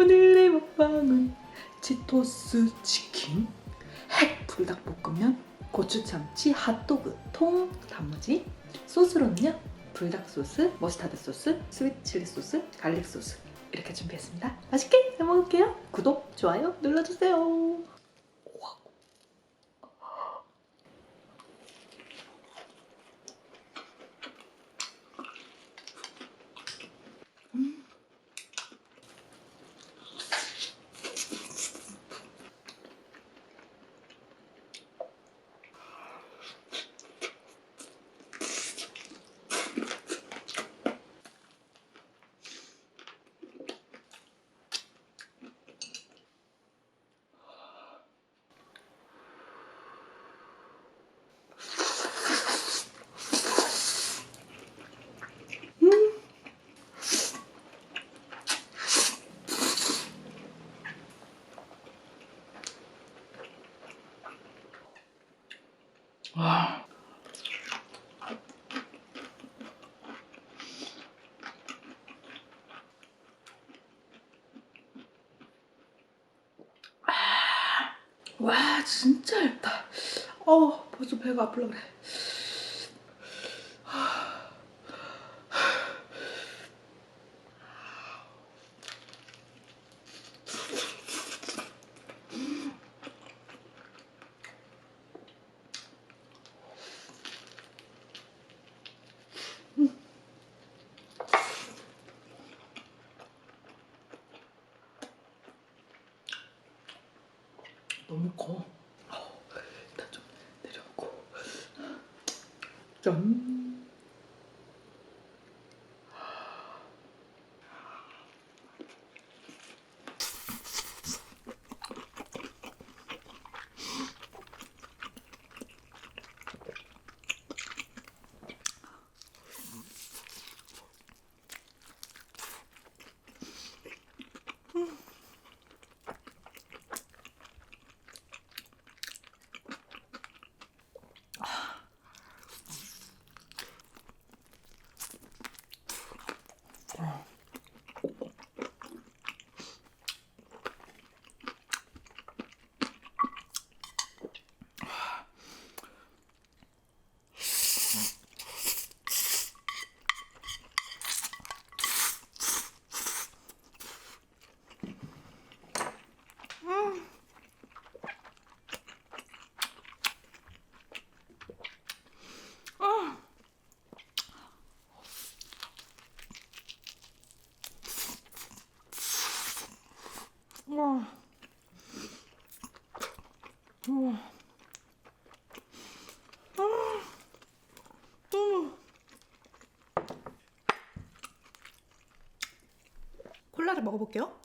오늘의 먹방은 치토스 치킨 핵 불닭볶음면 고추참치 핫도그 통 단무지 소스로는요 불닭 소스 머스타드 소스 스위트 칠리 소스 갈릭 소스 이렇게 준비했습니다. 맛있게 잘 먹을게요. 구독 좋아요 눌러주세요 와. 와 진짜 얇다. 어 벌써 배가 아플라 그래. 너무 커. 어, 일단 좀 내려놓고. 짠. 우와. 우와. 아, 너무. 콜라를 먹어볼게요.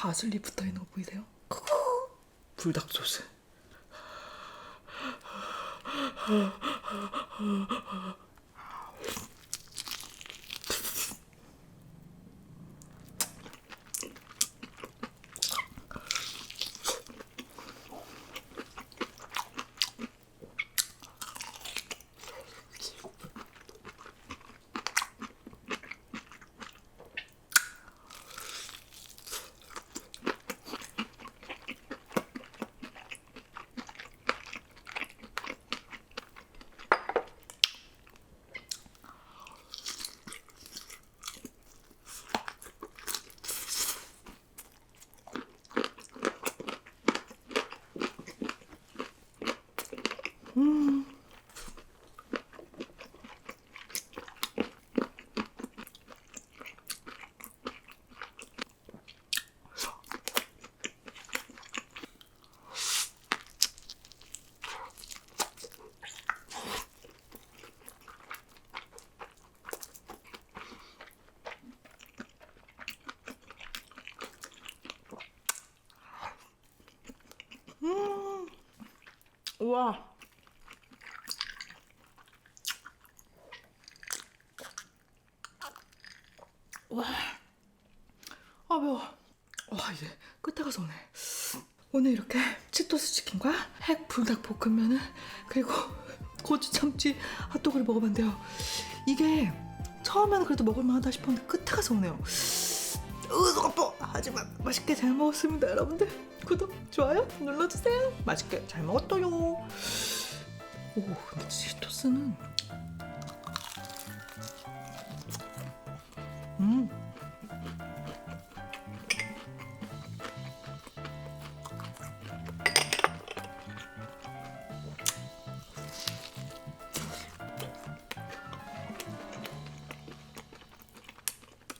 바슬리 붙어 있는 거 보이세요? 불닭 소스. 우와. 와, 아 매워. 와 이제 끝에 가서 오네. 오늘 이렇게 치토스 치킨과 핵 불닭 볶음면을 그리고 고추 참치 핫도그를 먹어봤는데요. 이게 처음에는 그래도 먹을만하다 싶었는데 끝에 가서 오네요. 으, 아파. 하지만 맛있게 잘 먹었습니다, 여러분들. 구독, 좋아요 눌러주세요. 맛있게 잘 먹었어요. 오, 근데 치토스는